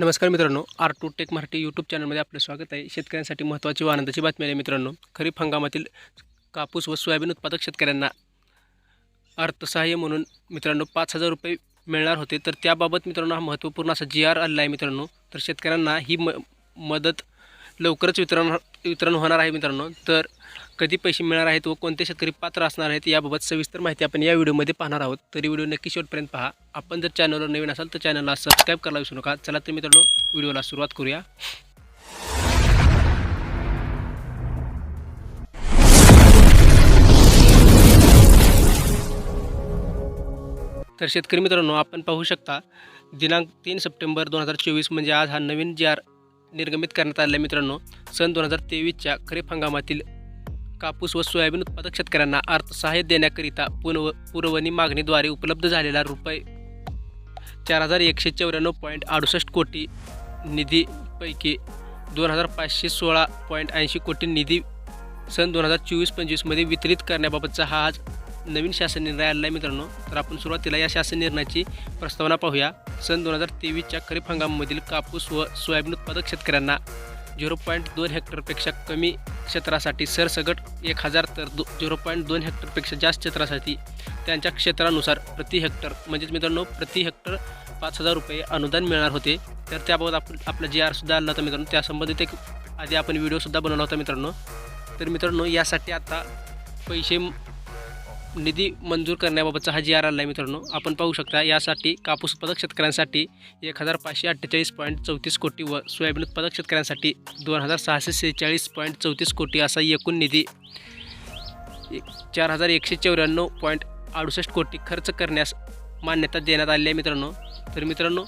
नमस्कार मित्रांनो R two tech Marathi YouTube चॅनलमध्ये आपलं स्वागत आहे. शेतकऱ्यांसाठी महत्त्वाची व आनंदाची बातमी आहे मित्रांनो. खरीप हंगामातील कापूस व सोयाबीन उत्पादक शेतकऱ्यांना अर्थसहाय्य म्हणून मित्रांनो पाच हजार रुपये मिळणार होते. तर त्याबाबत मित्रांनो हा महत्त्वपूर्ण असा जी आर आलेला आहे मित्रांनो. तर शेतकऱ्यांना ही म मदत लवकरच वितरण हो-, वितरण होणार आहे मित्रांनो. तर कधी पैसे मिळणार आहेत व कोणते शेतकरी पात्र असणार आहेत याबाबत सविस्तर माहिती आपण या व्हिडिओमध्ये पाहणार आहोत. तरी व्हिडिओ नक्की शेवटपर्यंत पहा. आपण जर चॅनलवर नवीन असाल तर चॅनलला सबस्क्राईब करायला विसरू नका. चला तर मित्रांनो व्हिडिओला सुरुवात करूया. तर शेतकरी मित्रांनो आपण पाहू शकता दिनांक तीन सप्टेंबर दोन हजार चोवीस म्हणजे आज हा नवीन जी आर निर्गमित करण्यात आलेला मित्रांनो सन दोन हजार तेवीसच्या खरीप हंगामातील कापूस व सोयाबीन उत्पादक शेतकऱ्यांना अर्थसहाय्य देण्याकरिता पुनव पुरवणी मागणीद्वारे उपलब्ध झालेला रुपये चार हजार एकशे चौऱ्याण्णव पॉईंट अडुसष्ट कोटी निधीपैकी दोन हजार पाचशे सोळा पॉईंट ऐंशी कोटी निधी सन दोन हजार चोवीस पंचवीसमध्ये वितरित करण्याबाबतचा हा आज नवीन शासन निर्णय आलेला आहे मित्रांनो. तर आपण सुरुवातीला या शासन निर्णयाची प्रस्तावना पाहूया. सन दोन हजार तेवीसच्या खरीप हंगामामधील कापूस व सोयाबीन उत्पादक शेतकऱ्यांना झिरो पॉईंट दोन हेक्टरपेक्षा कमी क्षेत्रासाठी सरसगट एक हजार तर दो झिरो पॉईंट दोन हेक्टरपेक्षा जास्त क्षेत्रासाठी त्यांच्या क्षेत्रानुसार प्रति हेक्टर म्हणजेच मित्रांनो प्रति हेक्टर पाच हजार रुपये अनुदान मिळणार होते. तर त्याबाबत आपण आपला जी आरसुद्धा आला होता मित्रांनो त्यासंबंधित एक आधी आपण व्हिडिओसुद्धा बनवला होता मित्रांनो. तर मित्रांनो यासाठी आता पैसे निधी मंजूर करण्याबाबतचा हा जी आर आला आहे मित्रांनो. आपण पाहू शकता यासाठी कापूस उत्पादक शेतकऱ्यांसाठी एक हजार पाचशे अठ्ठेचाळीस पॉईंट चौतीस कोटी व सोयाबीन उत्पादक शेतकऱ्यांसाठी दोन हजार सहाशे सेहेचाळीस पॉईंट चौतीस कोटी असा एकूण निधी एक- चार हजार एकशे चौऱ्याण्णव पॉईंट अडुसष्ट कोटी खर्च करण्यास मान्यता देण्यात आली आहे मित्रांनो. तर मित्रांनो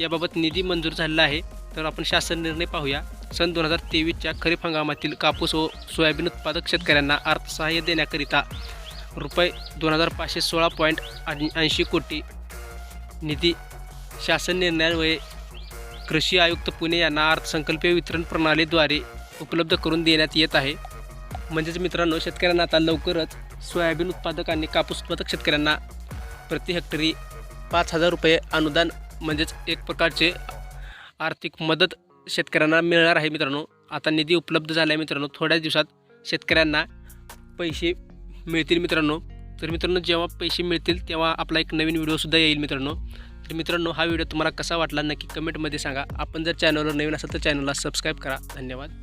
याबाबत निधी मंजूर झालेला आहे. तर आपण शासन निर्णय पाहूया. सन दोन हजार तेवीसच्या खरीप हंगामातील कापूस व सोयाबीन उत्पादक शेतकऱ्यांना अर्थसहाय्य देण्याकरिता रुपये दोन हजार पाचशे सोळा पॉईंट ऐंशी कोटी. निधी शासन निर्णयान्वये कृषी आयुक्त पुणे यांना अर्थसंकल्पीय वितरण प्रणालीद्वारे उपलब्ध करून देण्यात येत आहे. म्हणजेच मित्रांनो शेतकऱ्यांना आता लवकरच सोयाबीन उत्पादक आणि कापूस उत्पादक शेतकऱ्यांना प्रति हेक्टरी पाच हजार रुपये अनुदान म्हणजेच एक प्रकारचे आर्थिक मदत शेतकऱ्यांना मिळणार आहे मित्रांनो. आता निधी उपलब्ध झाला आहे मित्रांनो. थोड्याच दिवसात शेतकऱ्यांना पैसे मिळतील मित्रांनो. तर मित्रांनो जेव्हा पैसे मिळतील तेव्हा आपला एक नवीन व्हिडिओसुद्धा येईल मित्रांनो. तर मित्रांनो हा व्हिडिओ तुम्हाला कसा वाटला नक्की कमेंटमध्ये सांगा. आपण जर चॅनलवर नवीन असाल तर चॅनलला सबस्क्राईब करा. धन्यवाद.